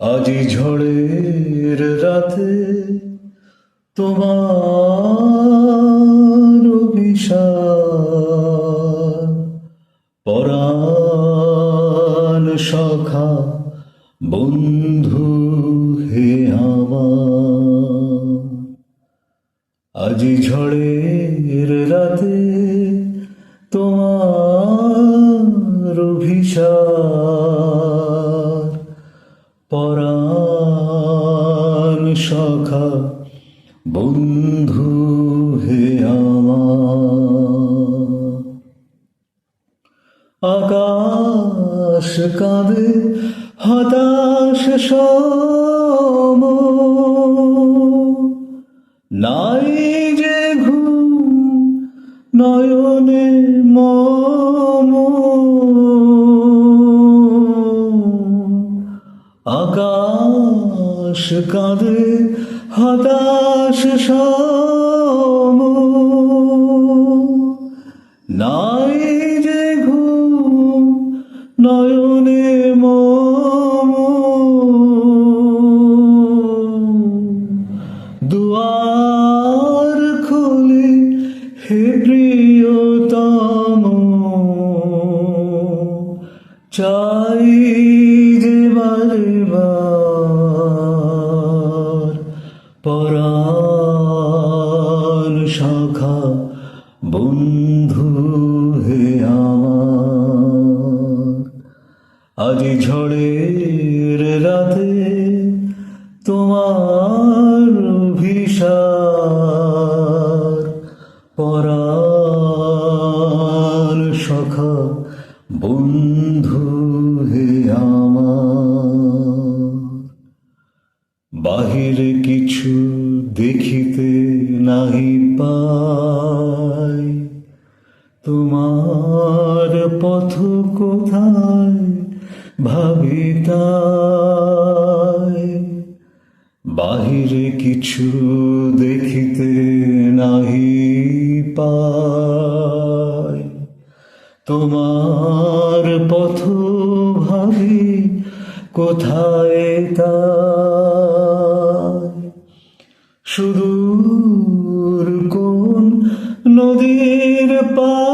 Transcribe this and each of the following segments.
আজি ঝড়ের রাতে তোমার অভিশাপ পরাণ সখা বন্ধু হে আমার। আজি ঝড়ের রাতে বন্ধু হে আমার। আকাশ কাঁদে হতাশ সম। নাই যে ঘুম নয়নে মম। আকাশ কাঁদে হতাশ সম। নাই যে ঘুম নয়নে মম। দুয়ার খুলি হে প্রিয়তম চাই আজি ঝড়ের রাতে তোমার অভিসার পরাণ সখা বন্ধু হে আমার। বাহিরে কিছু দেখিতে নাহি পাই। তোমার পথ কোথায়? ভাবিতাই বাহিরে কিছু দেখিতে নাহি পাই তোমার পথ ভাবি কোথায় তাই? সুদূর কোন নদীর পারে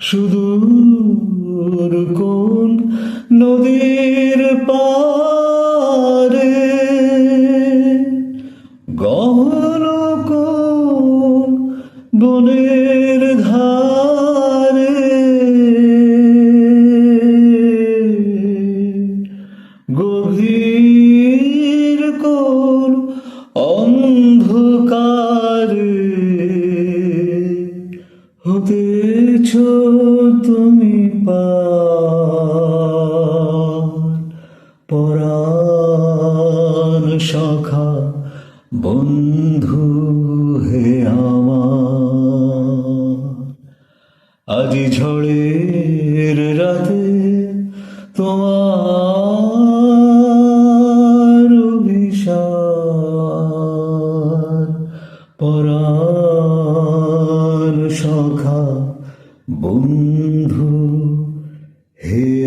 Should হতেছ তুমি পার পরাণ সখা বন্ধু হে আমার। আজি ঝড়ের রাতে তোমার অভিশাপ বন্ধু হে